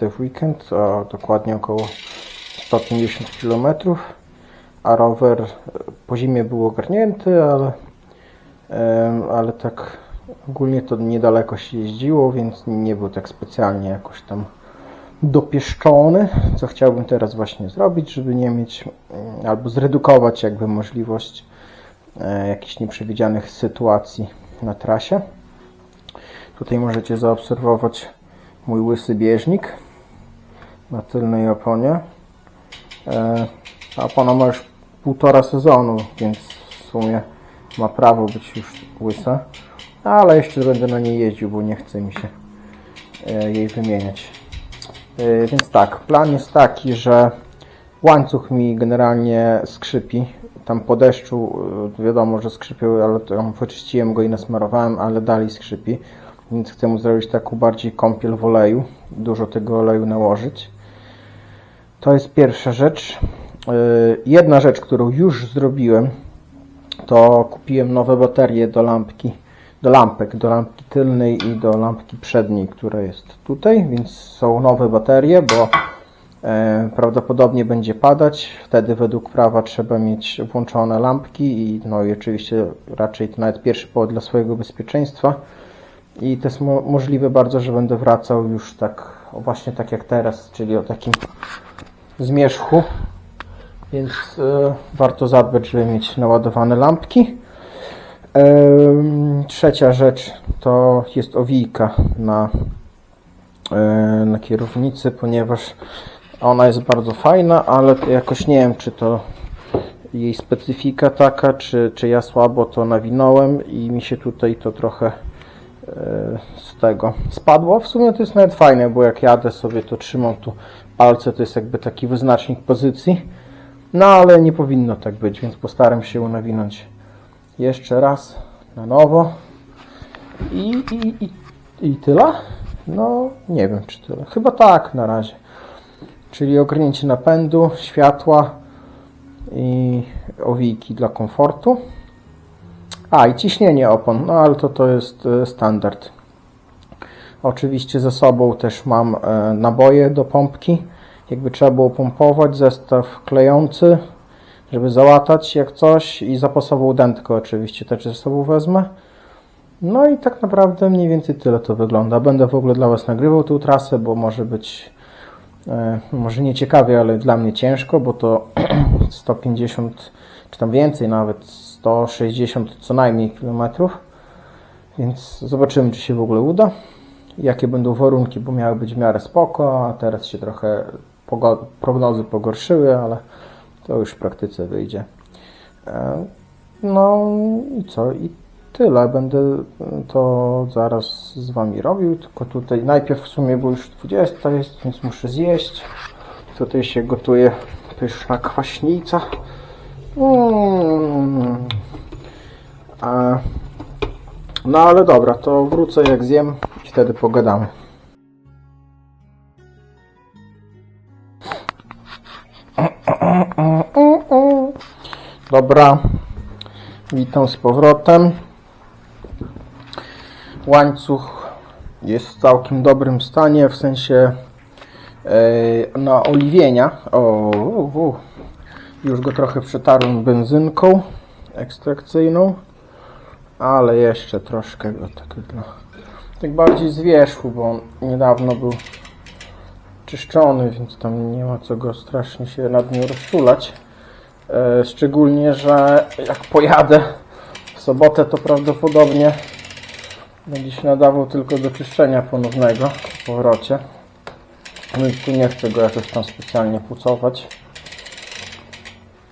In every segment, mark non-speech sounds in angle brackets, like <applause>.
w weekend, a dokładnie około 150 km, a rower e, po zimie był ogarnięty, ale, ale tak ogólnie to niedaleko się jeździło, więc nie był tak specjalnie jakoś tam dopieszczony, co chciałbym teraz właśnie zrobić, żeby nie mieć mm, albo zredukować jakby możliwość e, jakichś nieprzewidzianych sytuacji na trasie. Tutaj możecie zaobserwować mój łysy bieżnik na tylnej oponie. E, ta opona ma już półtora sezonu, więc w sumie ma prawo być już łysa, ale jeszcze będę na niej jeździł, bo nie chce mi się e, jej wymieniać. E, Więc tak, plan jest taki, że łańcuch mi generalnie skrzypi. Tam po deszczu wiadomo, że skrzypiał, ale tam wyczyściłem go i nasmarowałem, ale dalej skrzypi. Więc chcę mu zrobić taką bardziej kąpiel w oleju. Dużo tego oleju nałożyć. To jest pierwsza rzecz. E, Jedna rzecz, którą już zrobiłem, to kupiłem nowe baterie do lampki, do lampek, do lampki tylnej i do lampki przedniej, która jest tutaj, więc są nowe baterie, bo e, prawdopodobnie będzie padać. Wtedy według prawa trzeba mieć włączone lampki i no i oczywiście raczej to nawet pierwszy powód dla swojego bezpieczeństwa. I to jest mo- możliwe bardzo, że będę wracał już tak, o właśnie tak jak teraz, czyli o takim zmierzchu. Więc e, warto zadbać, żeby mieć naładowane lampki. Em, Trzecia rzecz to jest owijka na, e, na kierownicy, ponieważ ona jest bardzo fajna, ale jakoś nie wiem, czy to jej specyfika taka, czy, czy ja słabo to nawinąłem i mi się tutaj to trochę e, z tego spadło. W sumie to jest nawet fajne, bo jak jadę sobie to trzymam tu palce, to jest jakby taki wyznacznik pozycji. No ale nie powinno tak być, więc postaram się nawinąć jeszcze raz na nowo. I, i, i, i tyle? No, nie wiem czy tyle. Chyba tak na razie. Czyli ogarnięcie napędu, światła i owijki dla komfortu. A, i ciśnienie opon, no ale to to jest e, standard. Oczywiście ze sobą też mam e, naboje do pompki. Jakby trzeba było pompować, zestaw klejący, żeby załatać jak coś i zapasową dętkę oczywiście też ze sobą wezmę. No i tak naprawdę mniej więcej tyle to wygląda. Będę w ogóle dla Was nagrywał tę trasę, bo może być e, może nie ciekawie, ale dla mnie ciężko, bo to <clears throat> 150 czy tam więcej nawet 160 co najmniej kilometrów. Więc zobaczymy, czy się w ogóle uda. Jakie będą warunki, bo miały być w miarę spoko, a teraz się trochę prognozy pogorszyły, ale to już w praktyce wyjdzie. E, No i co? I tyle. Będę to zaraz z Wami robił, tylko tutaj najpierw w sumie, bo już 20 jest, więc muszę zjeść. Tutaj się gotuje pyszna kwaśnica. No ale dobra, to wrócę jak zjem i wtedy pogadamy. Dobra, witam z powrotem. Łańcuch jest w całkiem dobrym stanie, w sensie e, na oliwienia. O, u. już go trochę przetarłem benzynką ekstrakcyjną, ale jeszcze troszkę go tak dla tak bardziej z wierzchu, bo on niedawno był czyszczony, więc tam nie ma co go strasznie się nad nim rozczulać. E, Szczególnie, że jak pojadę w sobotę, to prawdopodobnie będzie się nadawał tylko do czyszczenia ponownego po powrocie. No i tu nie chcę go jakoś tam specjalnie pucować.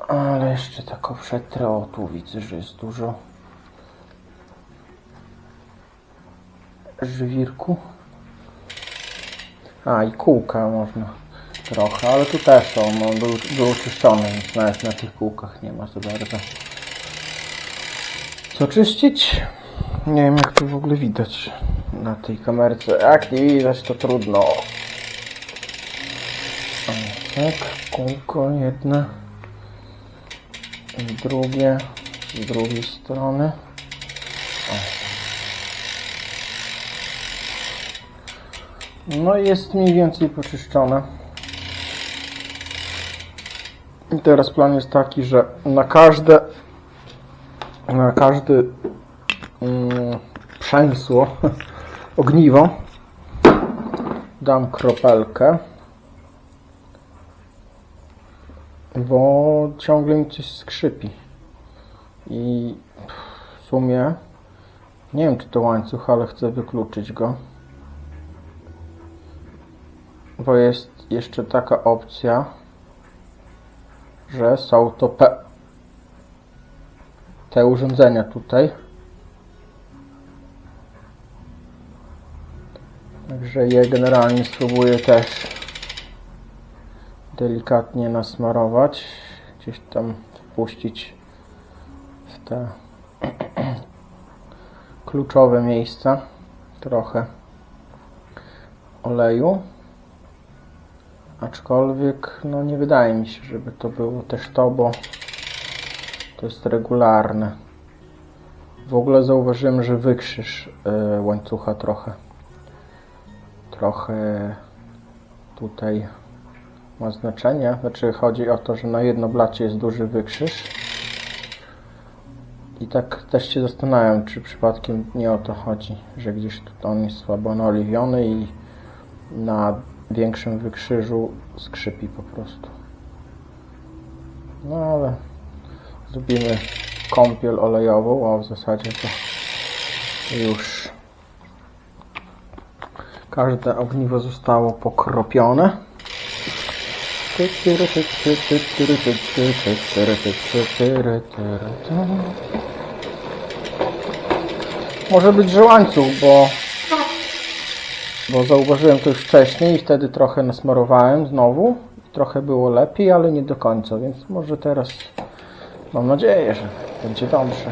Ale jeszcze tak przetrę. O, tu widzę, że jest dużo żwirku. A, i kółka można trochę, ale tu też są, no, był, był czyszczony, więc nawet na tych kółkach nie ma za bardzo. Co czyścić? Nie wiem jak to w ogóle widać na tej kamerce. Jak nie widać to trudno. O, Tak, kółko jedno. Drugie z drugiej strony. No i jest mniej więcej poczyszczone. I teraz plan jest taki, że na każde na każdy mm, przęsło ogniwo dam kropelkę bo ciągle mi coś skrzypi. I w sumie nie wiem czy to łańcuch, ale chcę wykluczyć go. Bo jest jeszcze taka opcja że są to pe te urządzenia tutaj. Także je generalnie spróbuję też delikatnie nasmarować gdzieś tam wpuścić w te <clears throat> kluczowe miejsca trochę oleju. Aczkolwiek no nie wydaje mi się, żeby to było też to, bo to jest regularne. W ogóle zauważyłem, że wykrzyż y, łańcucha trochę trochę tutaj ma znaczenie. Znaczy chodzi o to, że na jedno blacie jest duży wykrzyż. I tak też się zastanawiam, czy przypadkiem nie o to chodzi, że gdzieś tu on jest słabo naoliwiony i na większym wykrzyżu skrzypi po prostu. No ale zrobimy kąpiel olejową, a w zasadzie to już każde ogniwo zostało pokropione. Może być, że łańcuch, bo, bo zauważyłem to już wcześniej i wtedy trochę nasmarowałem znowu. Trochę było lepiej, ale nie do końca, więc może teraz mam nadzieję, że będzie dobrze.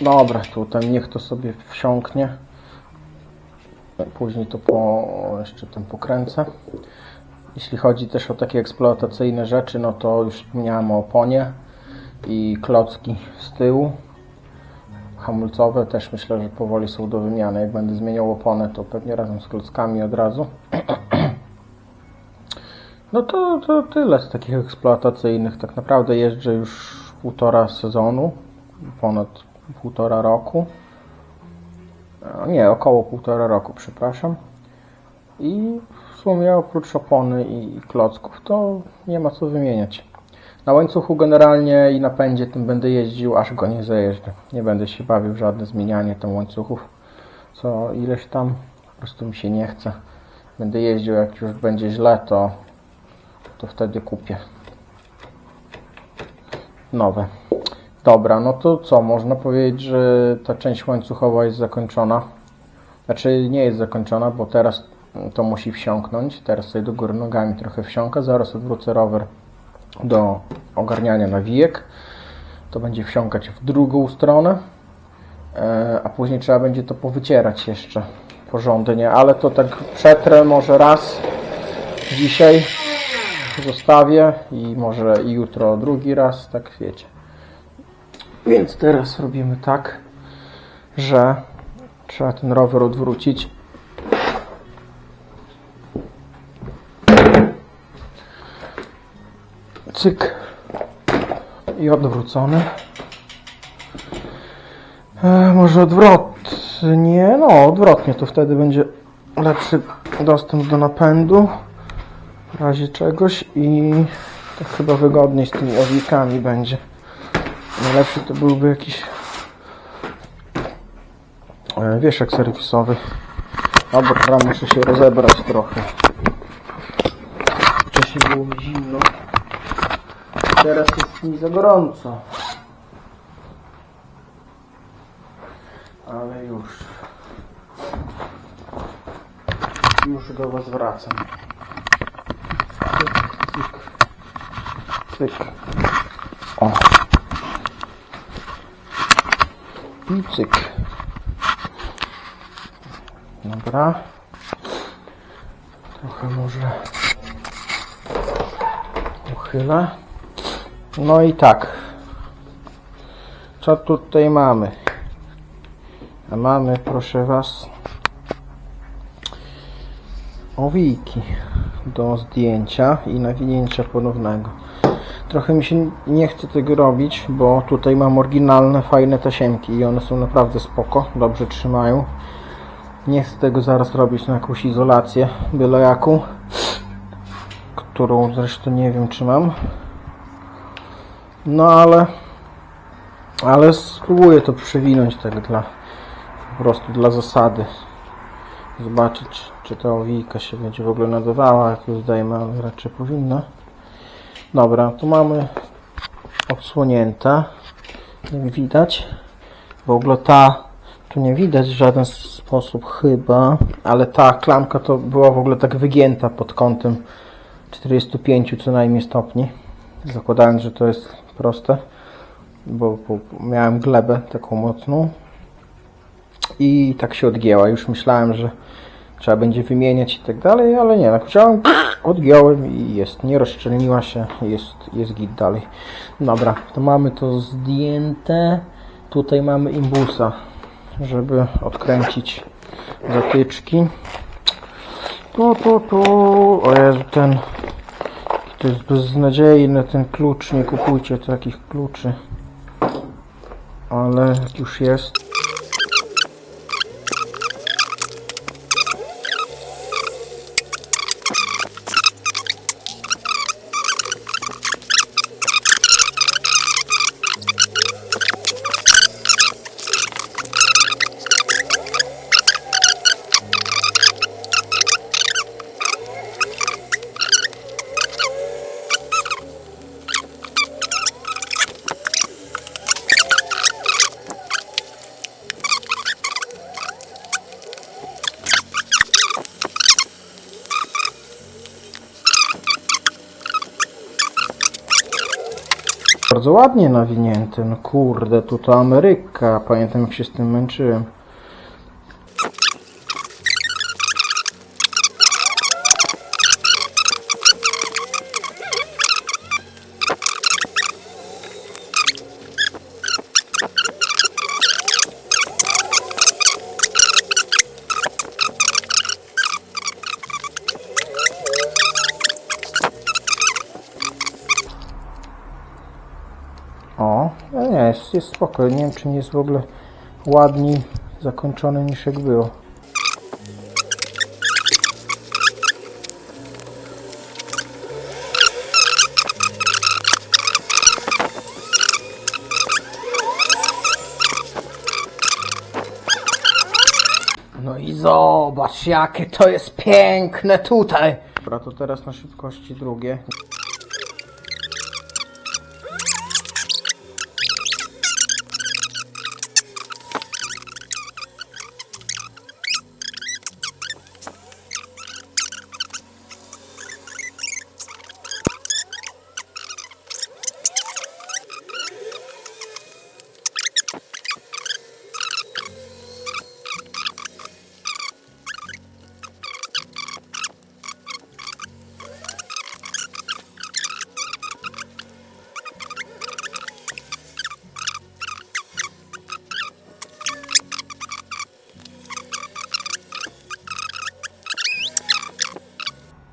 Dobra, tutaj niech to sobie wsiąknie. Później to po, jeszcze tym pokręcę. Jeśli chodzi też o takie eksploatacyjne rzeczy, no to już wspomniałem o oponie i klocki z tyłu. Hamulcowe też myślę, że powoli są do wymiany. Jak będę zmieniał oponę, to pewnie razem z klockami od razu. <clears throat> No to, to tyle z takich eksploatacyjnych. Tak naprawdę jeżdżę już półtora sezonu, ponad półtora roku. A Nie, około półtora roku, przepraszam. I w sumie oprócz opony i klocków to nie ma co wymieniać. Na łańcuchu generalnie i napędzie tym będę jeździł, aż go nie zajeżdżę. Nie będę się bawił w żadne zmienianie tam łańcuchów. Co ileś tam, po prostu mi się nie chce. Będę jeździł, jak już będzie źle, to, to wtedy kupię nowe. Dobra, no to co? Można powiedzieć, że ta część łańcuchowa jest zakończona. Znaczy nie jest zakończona, bo teraz to musi wsiąknąć. Teraz sobie do góry nogami trochę wsiąka. Zaraz odwrócę rower do ogarniania nawijek. To będzie wsiąkać w drugą stronę. E, A później trzeba będzie to powycierać jeszcze porządnie. Ale to tak przetrę może raz dzisiaj zostawię i może i jutro drugi raz, tak wiecie. Więc teraz robimy tak, że trzeba ten rower odwrócić. Cyk. I odwrócony. E, może odwrotnie. No, odwrotnie, to wtedy będzie lepszy dostęp do napędu w razie czegoś i tak chyba wygodniej z tymi owikami będzie. Najlepszy to byłby jakiś e, wieszak serwisowy. Dobra, muszę się rozebrać trochę. Wcześniej było mi zimno. Teraz jest mi za gorąco. Ale już. Już do Was wracam. Cyk, cyk. Cyk. O. I cyk. Dobra. Trochę może uchylę. No i tak. Co tutaj mamy? A mamy, proszę Was, owijki do zdjęcia i nawinięcia ponownego. Trochę mi się nie chce tego robić, bo tutaj mam oryginalne, fajne tasiemki i one są naprawdę spoko, dobrze trzymają. Nie chcę tego zaraz robić na jakąś izolację, byle jaką, którą zresztą nie wiem czy mam. No ale, ale spróbuję to przewinąć tak dla, po prostu dla zasady. Zobaczyć, czy ta owijka się będzie w ogóle nadawała, jak już zdajemy, ale raczej powinna. Dobra, tu mamy odsłonięte. Jak widać. W ogóle ta, tu nie widać w żaden sposób chyba, ale ta klamka to była w ogóle tak wygięta pod kątem 45 co najmniej stopni. Zakładając, że to jest proste, bo, miałem glebę taką mocną i tak się odgięła. Już myślałem, że trzeba będzie wymieniać i tak dalej, ale nie, tak chciałem, odgiąłem i jest, nie rozszczelniła się, jest, jest git dalej. Dobra, to mamy to zdjęte. Tutaj mamy imbusa, żeby odkręcić zatyczki. Tu, tu, tu, o Jezu, ten, to jest beznadziejny ten klucz, nie kupujcie takich kluczy. Ale jak już jest, Bardzo ładnie nawinięty. No kurde, tu to Ameryka. Pamiętam jak się z tym męczyłem. Jest, spoko. Nie wiem, czy nie jest w ogóle ładniej zakończony niż jak było. No i zobacz, jakie to jest piękne tutaj. Dobra, to teraz na szybkości drugie.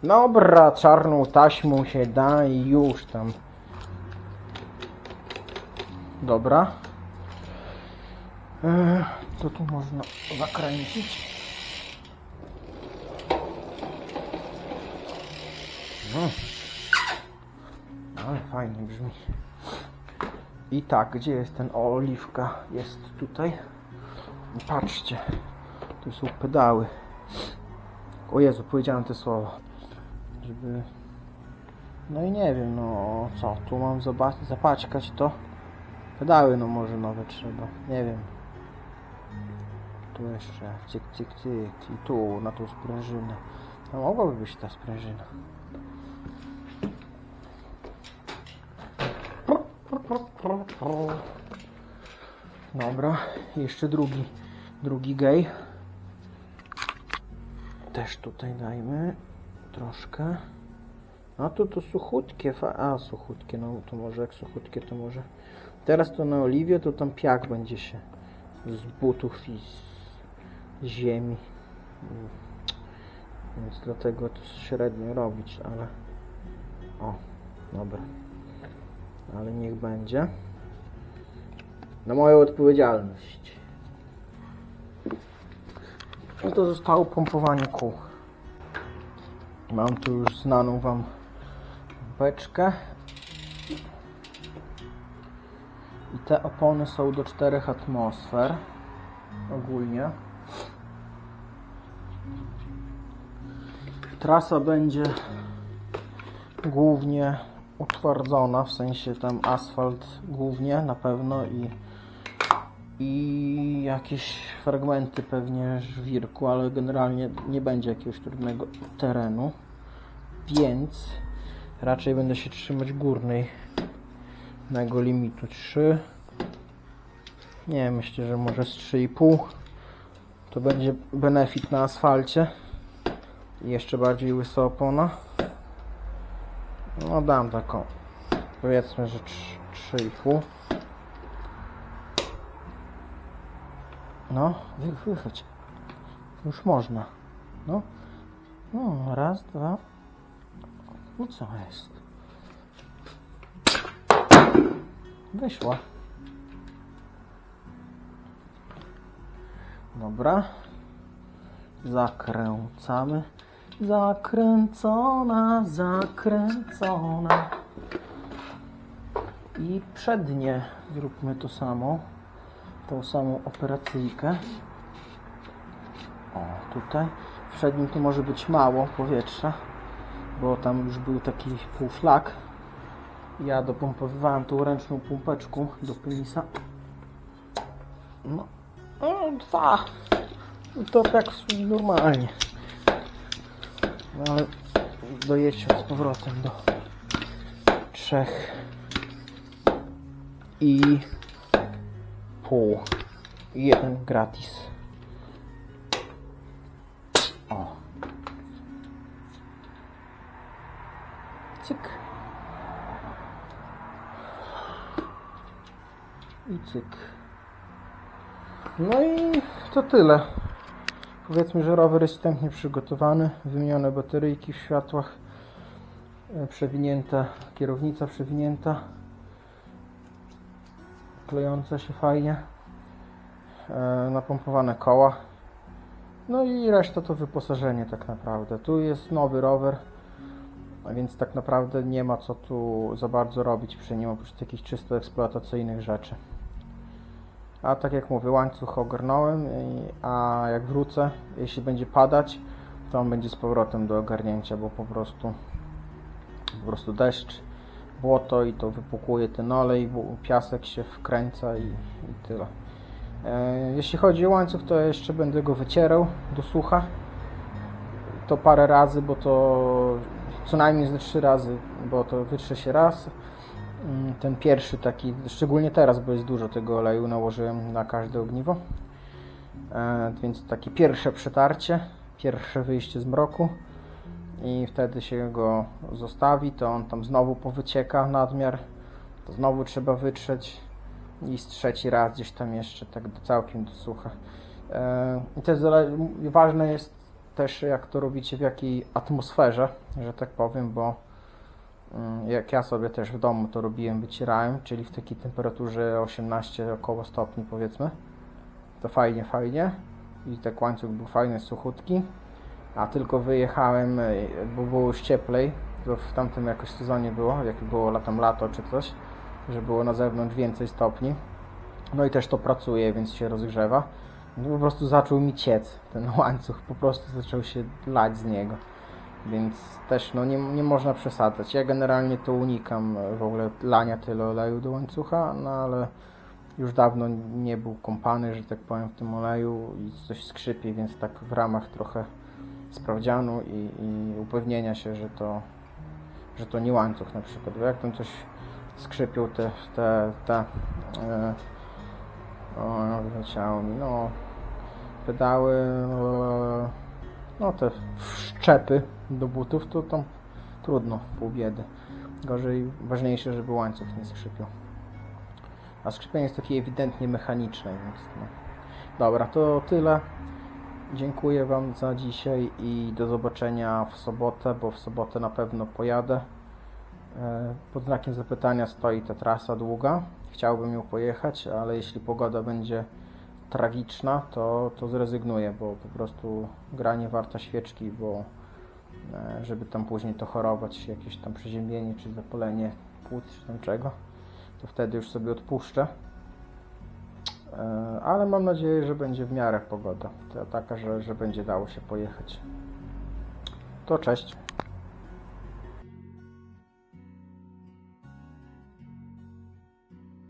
Dobra, czarną taśmą się da i już tam. Dobra. Eee, to tu można zakręcić. No. Ale fajnie brzmi. I tak, gdzie jest ten oliwka? Jest tutaj. Patrzcie, tu są pedały. O Jezu, powiedziałem te słowa. Żeby... No i nie wiem, no co, tu mam zobaczyć, zapaćkać to. Pedały, no może nowe trzeba, nie wiem. Tu jeszcze, cyk, cyk, cyk. I tu, na tą sprężynę. No mogłaby być ta sprężyna. Dobra, jeszcze drugi, drugi gej. Też tutaj dajmy troszkę. A tu to suchutkie, a suchutkie, no to może jak suchutkie to może Teraz to na oliwie, to tam piach będzie się z butów i z z ziemi. Mm. Więc dlatego to średnio robić, ale o, dobra. Ale niech będzie. Na moją odpowiedzialność. No to zostało pompowanie kół. Mam tu już znaną Wam beczkę. I te opony są do 4 atmosfer ogólnie. Trasa będzie głównie utwardzona, w sensie tam asfalt głównie na pewno i, i jakieś fragmenty pewnie żwirku, ale generalnie nie będzie jakiegoś trudnego terenu, więc raczej będę się trzymać górnej nego limitu 3 nie myślę, że może z 3,5 to będzie benefit na asfalcie. I jeszcze bardziej łysa opona. No dam taką powiedzmy, że trz- 3,5 no wy, wychodź. Już można. No. No raz, dwa no co jest wyszła Dobra. Zakręcamy. Zakręcona, zakręcona. I przednie zróbmy to samo. Tą samą operacyjkę. O, tutaj. W przednim to może być mało powietrza, bo tam już był taki półflak. Ja dopompowywałem tą ręczną pompeczką do penisa. No, no, dwa. To tak normalnie. No ale dojedźcie z powrotem do trzech i pół. Jeden gratis. I cyk. No i to tyle. Powiedzmy, że rower jest wstępnie przygotowany, wymienione bateryjki w światłach, e, przewinięta kierownica, przewinięta, klejąca się fajnie, e, napompowane koła. No i reszta to wyposażenie tak naprawdę. Tu jest nowy rower, więc tak naprawdę nie ma co tu za bardzo robić przy nim, oprócz takich czysto eksploatacyjnych rzeczy. A tak jak mówię, łańcuch ogarnąłem, a jak wrócę, jeśli będzie padać, to on będzie z powrotem do ogarnięcia, bo po prostu po prostu deszcz, błoto i to wypukuje ten olej, piasek się wkręca i, i tyle. E, jeśli chodzi o łańcuch, to jeszcze będę go wycierał do sucha. To parę razy, bo to co najmniej ze trzy razy, bo to wytrze się raz, ten pierwszy taki, szczególnie teraz, bo jest dużo tego oleju, nałożyłem na każde ogniwo. E, więc takie pierwsze przetarcie, pierwsze wyjście z mroku i wtedy się go zostawi, to on tam znowu powycieka nadmiar, to znowu trzeba wytrzeć i z trzeci raz gdzieś tam jeszcze tak całkiem do sucha. E, I to jest ważne jest też jak to robicie, w jakiej atmosferze, że tak powiem, bo Mm, jak ja sobie też w domu to robiłem, wycierałem, czyli w takiej temperaturze 18 około stopni powiedzmy, to fajnie, fajnie. I tak łańcuch był fajny, suchutki, a tylko wyjechałem, y, bo było już cieplej, to w tamtym jakoś sezonie było, jak było latem lato czy coś, że było na zewnątrz więcej stopni, no i też to pracuje, więc się rozgrzewa, no po prostu zaczął mi ciec ten <laughs> łańcuch, po prostu zaczął się lać z niego. Więc też no nie, nie można przesadzać. Ja generalnie to unikam e, w ogóle lania tyle oleju do łańcucha, no ale już dawno nie był kąpany, że tak powiem, w tym oleju i coś skrzypi, więc tak w ramach trochę sprawdzianu i, i upewnienia się, że to, że to nie łańcuch na przykład. Bo jak tam coś skrzypią te, te, te e, o, mi, no pedały, e, no te wszczepy do butów, to tam trudno, pół biedy. Gorzej, ważniejsze, żeby łańcuch nie skrzypiał. A skrzypienie jest takie ewidentnie mechaniczne, więc no. Dobra, to tyle. Dziękuję Wam za dzisiaj i do zobaczenia w sobotę, bo w sobotę na pewno pojadę. E, Pod znakiem zapytania stoi ta trasa długa. Chciałbym ją pojechać, ale jeśli pogoda będzie tragiczna, to, to zrezygnuję, bo po prostu gra nie warta świeczki, bo żeby tam później to chorować, jakieś tam przeziębienie, czy zapalenie płuc, czy tam czego, to wtedy już sobie odpuszczę. E, Ale mam nadzieję, że będzie w miarę pogoda. Taka, że, że będzie dało się pojechać. To cześć.